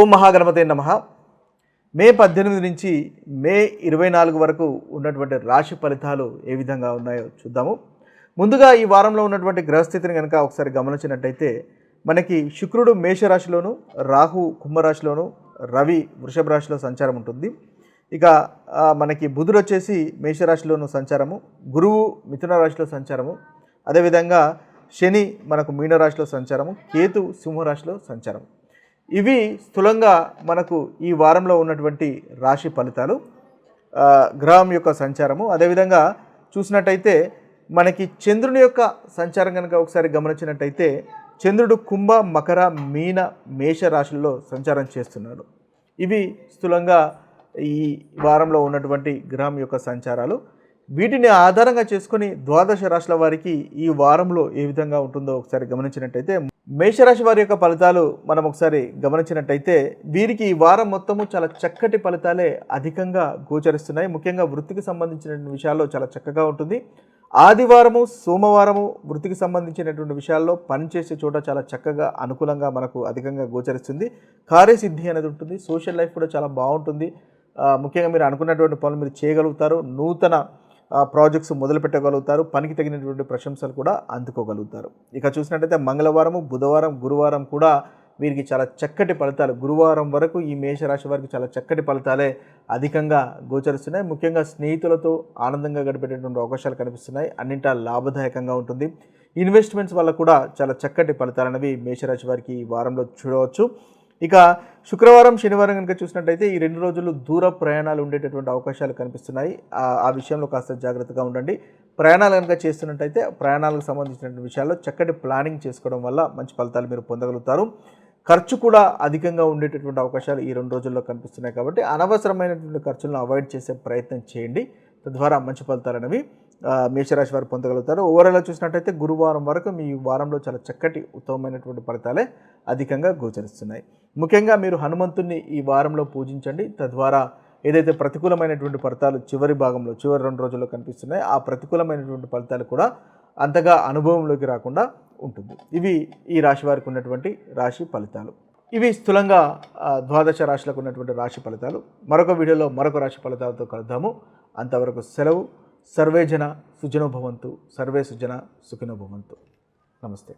ఓం మహాగణపతి నమ. మే పద్దెనిమిది నుంచి మే ఇరవై నాలుగు వరకు ఉన్నటువంటి రాశి ఫలితాలు ఏ విధంగా ఉన్నాయో చూద్దాము. ముందుగా ఈ వారంలో ఉన్నటువంటి గ్రహస్థితిని కనుక ఒకసారి గమనించినట్టయితే మనకి శుక్రుడు మేషరాశిలోను రాహు కుంభరాశిలోను రవి వృషభ రాశిలో సంచారం ఉంటుంది. ఇక మనకి బుధుడు వచ్చేసి మేషరాశిలోను సంచారము గురువు మిథున రాశిలో సంచారము అదేవిధంగా శని మనకు మీనరాశిలో సంచారము కేతు సింహరాశిలో సంచారం ఇవి స్థూలంగా మనకు ఈ వారంలో ఉన్నటువంటి రాశి ఫలితాలు. గ్రహం యొక్క సంచారము. అదేవిధంగా చూసినట్టయితే మనకి చంద్రుని యొక్క సంచారం కనుక ఒకసారి గమనించినట్టయితే చంద్రుడు కుంభ మకర మీన మేష రాశుల్లో సంచారం చేస్తున్నాడు. ఇవి స్థూలంగా ఈ వారంలో ఉన్నటువంటి గ్రహం యొక్క సంచారాలు. వీటిని ఆధారంగా చేసుకొని ద్వాదశ రాశుల వారికి ఈ వారంలో ఏ విధంగా ఉంటుందో ఒకసారి గమనించినట్టయితే మేషరాశి వారి యొక్క ఫలితాలు మనం ఒకసారి గమనించినట్టయితే వీరికి ఈ వారం మొత్తము చాలా చక్కటి ఫలితాలే అధికంగా గోచరిస్తున్నాయి. ముఖ్యంగా వృత్తికి సంబంధించిన విషయాల్లో చాలా చక్కగా ఉంటుంది. ఆదివారము సోమవారము వృత్తికి సంబంధించినటువంటి విషయాల్లో పనిచేసే చోట చాలా చక్కగా అనుకూలంగా మనకు అధికంగా గోచరిస్తుంది. కార్యసిద్ధి అనేది ఉంటుంది. సోషల్ లైఫ్ కూడా చాలా బాగుంటుంది. ముఖ్యంగా మీరు అనుకున్నటువంటి పనులు మీరు చేయగలుగుతారు. నూతన ప్రాజెక్ట్స్ మొదలు పెట్టగలుగుతారు పనికి తగినటువంటి ప్రశంసలు కూడా అందుకోగలుగుతారు. ఇక చూసినట్టయితే మంగళవారం బుధవారం గురువారం కూడా వీరికి చాలా చక్కటి ఫలితాలు. గురువారం వరకు ఈ మేషరాశి వారికి చాలా చక్కటి ఫలితాలే అధికంగా గోచరిస్తున్నాయి. ముఖ్యంగా స్నేహితులతో ఆనందంగా గడిపేటటువంటి అవకాశాలు కనిపిస్తున్నాయి. అన్నింటా లాభదాయకంగా ఉంటుంది. ఇన్వెస్ట్మెంట్స్ వల్ల కూడా చాలా చక్కటి ఫలితాలు అనేవి మేషరాశి వారికి ఈ వారంలో చూడవచ్చు. ఇక శుక్రవారం శనివారం కనుక చూసినట్టయితే ఈ రెండు రోజులు దూర ప్రయాణాలు ఉండేటటువంటి అవకాశాలు కనిపిస్తున్నాయి. ఆ విషయంలో కాస్త జాగ్రత్తగా ఉండండి. ప్రయాణాలు కనుక చేస్తున్నట్టయితే ప్రయాణాలకు సంబంధించినటువంటి విషయాల్లో చక్కటి ప్లానింగ్ చేసుకోవడం వల్ల మంచి ఫలితాలు మీరు పొందగలుగుతారు. ఖర్చు కూడా అధికంగా ఉండేటటువంటి అవకాశాలు ఈ రెండు రోజుల్లో కనిపిస్తున్నాయి కాబట్టి అనవసరమైనటువంటి ఖర్చులను అవాయిడ్ చేసే ప్రయత్నం చేయండి. తద్వారా మంచి ఫలితాలు అనేవి మేషరాశి వారు పొందగలుగుతారు. ఓవరాల్గా చూసినట్టయితే గురువారం వరకు మీ వారంలో చాలా చక్కటి ఉత్తమమైనటువంటి ఫలితాలే అధికంగా గోచరిస్తున్నాయి. ముఖ్యంగా మీరు హనుమంతుణ్ణి ఈ వారంలో పూజించండి. తద్వారా ఏదైతే ప్రతికూలమైనటువంటి ఫలితాలు చివరి భాగంలో చివరి రెండు రోజుల్లో కనిపిస్తున్నాయి ఆ ప్రతికూలమైనటువంటి ఫలితాలు కూడా అంతగా అనుభవంలోకి రాకుండా ఉంటుంది. ఇవి ఈ రాశి వారికి ఉన్నటువంటి రాశి ఫలితాలు. ఇవి స్థూలంగా ద్వాదశ రాశులకు ఉన్నటువంటి రాశి ఫలితాలు. మరొక వీడియోలో మరొక రాశి ఫలితాలతో కలుద్దాము. అంతవరకు సెలవు. సర్వే జన సర్వే సుజన సుఖినోభవంతు నమస్తే.